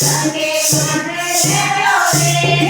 સંગે સંગે રે.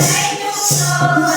I make no soul.